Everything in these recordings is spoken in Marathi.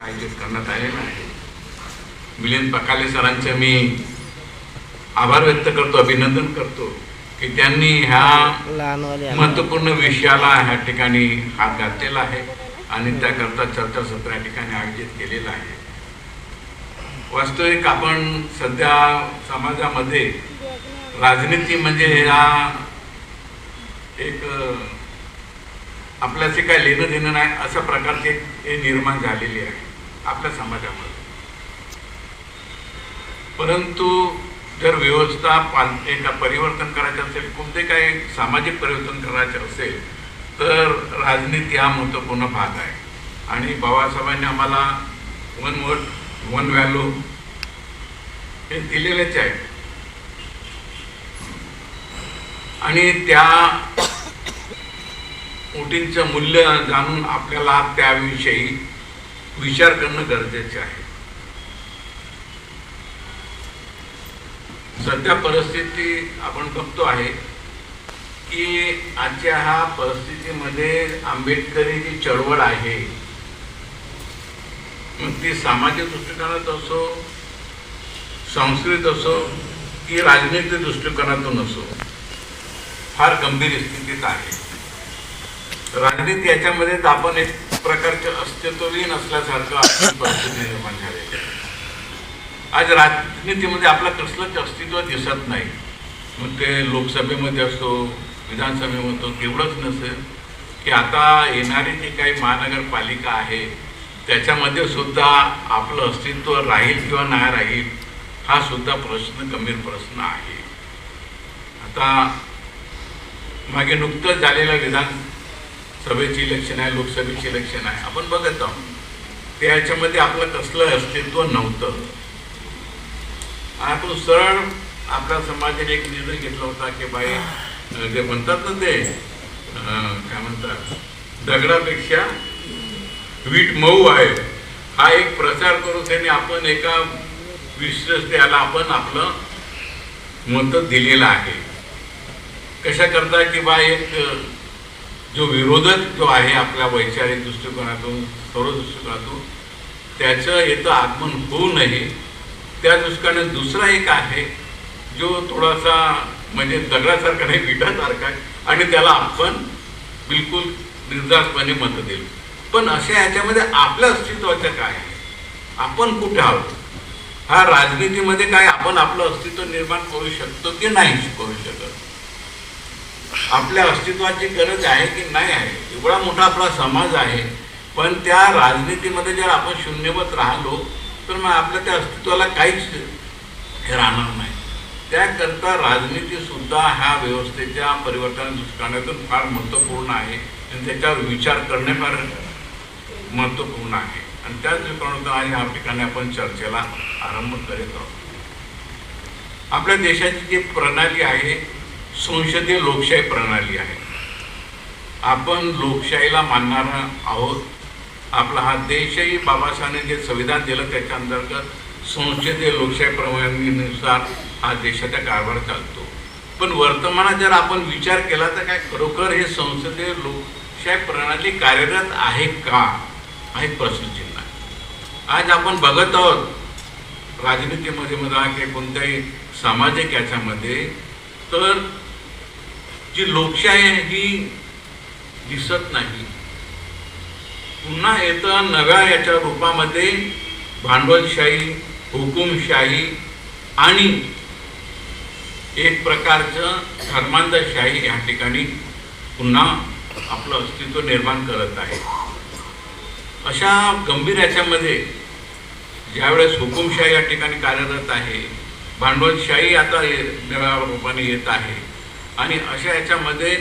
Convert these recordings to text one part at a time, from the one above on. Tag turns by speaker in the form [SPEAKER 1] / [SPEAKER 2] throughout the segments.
[SPEAKER 1] आयोजित करण्यात आलेला आहे. मिलिंद पकाले सरांचे मी आभार व्यक्त करतो अभिनंदन करतो की त्यांनी ह्या
[SPEAKER 2] लहानवाले
[SPEAKER 1] महत्त्वपूर्ण विषयाला ह्या ठिकाणी हात घातलेला आहे आणि त्याकरता चर्चासत्र या ठिकाणी आयोजित केलेलं आहे. वास्तविक आपण सध्या समाजामध्ये राजनीती म्हणजे ह्या एक अ, आपल्याचे काय लेणं देणं नाही अशा प्रकारचे हे निर्माण झालेली आहे. आपल्या समाजामध्ये. परंतु जर व्यवस्था पाल एका परिवर्तन करायचं असेल कोणते काही सामाजिक परिवर्तन करायचे असेल तर राजनीती हा महत्त्वपूर्ण भाग आहे. आणि बाबासाहेबांनी आम्हाला वन वट वन व्हॅल्यू हे दिलेलेच आहे. आणि त्या ओटींचं मूल्य जाणून आपल्याला त्याविषयी विचार करणं गरजेचे आहे. सध्या परिस्थिती आपण बघतो आहे की आजच्या ह्या परिस्थितीमध्ये आंबेडकरी जी चळवळ आहे मग ती सामाजिक दृष्टिकोनात असो संस्कृत असो की राजनीतिक दृष्टिकोनातून असो फार गंभीर स्थितीत आहे. राजनीती याच्यामध्ये तर आपण एक प्रकारचे अस्तित्वहीन असल्यासारखं आपली परिस्थिती निर्माण झालेली आज राजनीतीमध्ये आपलं कसलंच अस्तित्व दिसत नाही. मग ते लोकसभेमध्ये असतो विधानसभेमध्ये असतो तेवढंच नसेल की आता येणारी जी काही महानगरपालिका आहे त्याच्यामध्ये सुद्धा आपलं अस्तित्व राहील किंवा नाही राहील हा सुद्धा प्रश्न गंभीर प्रश्न आहे. आता मागे नुकतंच झालेलं सभेची इलेक्शन आहे लोकसभेची इलेक्शन आहे. आपण बघत आहोत. त्याच्यामध्ये आपलं कसलं अस्तित्व नव्हतं. आपण सरळ आपल्या समाजाने एक निर्णय घेतला होता की बाई जे म्हणतात ना ते अं, काय म्हणतात दगडापेक्षा वीट मऊ आहे. हा एक प्रचार करून त्यांनी आपण एका विश्वस्तेला आपण आपलं मत दिलेलं आहे. कशा करता की बा एक जो विरोधक जो आहे आपल्या वैचारिक दृष्टिकोनातून सर्व दृष्टिकोनातून त्याचं येतं आगमन होऊ नये. त्या दृष्टीने दुसरा एक आहे जो थोडासा म्हणजे दगडासारखा नाही विटासारखा आहे आणि त्याला आपण बिलकुल निर्धासपणे मत देऊ. पण अशा ह्याच्यामध्ये आपल्या अस्तित्वाचं काय आहे? आपण कुठे आहोत? हा राजनीतीमध्ये काय आपण आपलं अस्तित्व निर्माण करू शकतो की नाही करू शकतो? आपल्या अस्तित्वाची गरज आहे की नाही आहे? एवढा मोठा आपला समाज आहे. पण त्या राजनीतीमध्ये जर आपण शून्यवत राहिलो तर मग आपल्या त्या अस्तित्वाला काहीच हे राहणार नाही. त्याकरता राजनीतीसुद्धा ह्या व्यवस्थेच्या परिवर्तन दृष्टिकोनातून फार महत्त्वपूर्ण आहे आणि त्याच्यावर विचार करणे फार महत्त्वपूर्ण आहे. आणि त्याच दृष्टिकोनातून आज ह्या ठिकाणी आपण चर्चेला आरंभ करीत आहोत. आपल्या देशाची जी प्रणाली आहे संसदीय लोकशाही प्रणाली आहे. आपण लोकशाहीला मानणारा आहोत. आपला हा देशही बाबासाहेबांनी जे संविधान दिलं त्याच्या अंतर्गत संसदीय लोकशाही प्रणालीनुसार हा देशाचा कारभार चालतो. पण वर्तमानात जर आपण विचार केला तर काय खरोखर हे संसदीय लोकशाही प्रणाली कार्यरत आहे का? हा एक प्रश्नचिन्ह आहे. आज आपण बघत आहोत राजनीतीमध्ये म्हणा की कोणत्याही सामाजिक याच्यामध्ये तर जी लोकशाही आहे ही दिसत नाही. पुन्हा येतं नव्या याच्या रूपामध्ये भांडवलशाही हुकुमशाही आणि एक प्रकारचं धर्मांधशाही या ठिकाणी पुन्हा आपलं अस्तित्व निर्माण करत आहे. अशा गंभीर याच्यामध्ये ज्यावेळेस हुकुमशाही या ठिकाणी कार्यरत आहे भांडवलशाही आता नव्या रूपाने येत आहे आणि अशा याच्यामध्ये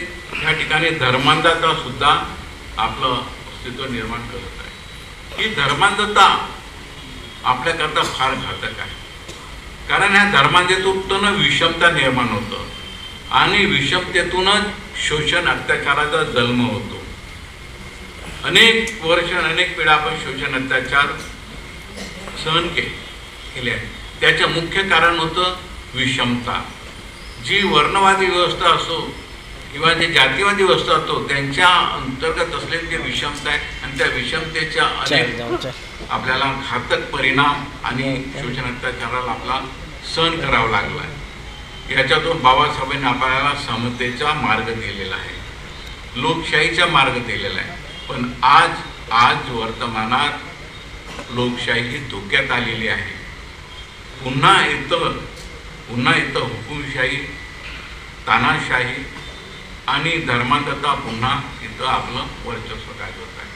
[SPEAKER 1] या ठिकाणी धर्मांधता सुद्धा आपलं अस्तित्व निर्माण करत आहे. ही धर्मांधता आपल्याकरता फार घातक आहे. कारण ह्या धर्मांधतेतून विषमता निर्माण होतं. आणि विषमतेतूनच शोषण अत्याचाराचा जन्म होतो. अनेक वर्ष अनेक पिढ्या आपण शोषण अत्याचार सहन केले आहे त्याचं मुख्य कारण होतं विषमता. जी वर्णवादी व्यवस्था असो किंवा जे जातीवादी वस्तू असतो त्यांच्या अंतर्गत असलेली जी विषमता आहे आणि त्या विषमतेच्या अनेक आपल्याला घातक परिणाम आणि शोषण अत्याचाराला आपला सहन करावा लागला आहे. याच्यातून बाबासाहेबांनी आपल्याला समतेचा मार्ग दिलेला आहे. लोकशाहीचा मार्ग दिलेला आहे. पण आज आज वर्तमानात लोकशाही ही धोक्यात आलेली आहे. पुन्हा येतं पुन्हा इथं हुकुमशाही तानाशाही आणि धर्मांधता पुन्हा इथं आपलं वर्चस्व गाजवत आहे.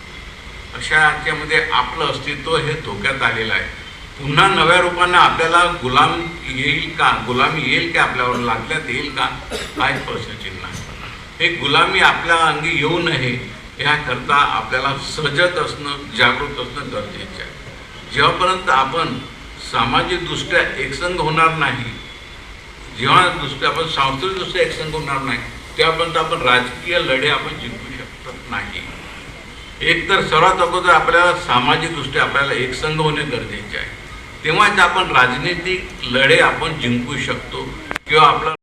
[SPEAKER 1] अशा याच्यामध्ये आपलं अस्तित्व हे धोक्यात आलेलं आहे. पुन्हा नव्या रूपाने आपल्याला गुलाम येईल का? गुलामी येईल का आपल्यावर? लागल्यात येईल का? काय प्रश्नचिन्ह हे गुलामी आपल्या अंगी येऊ नये याकरता आपल्याला सजग असणं जागृत असणं गरजेचं आहे. जेव्हापर्यंत आपण सामाजिकदृष्ट्या एकसंग होणार नाही जेव्हा नुसते आपण सांस्कृतिकदृष्ट्या एकसंग होणार नाही तेव्हापर्यंत आपण राजकीय लढे आपण जिंकू शकत नाही. एक तर सर्वात अगोदर आपल्याला सामाजिकदृष्ट्या आपल्याला एकसंघ होणे गरजेचे आहे. तेव्हाच आपण राजनीतिक लढे आपण जिंकू शकतो किंवा आपला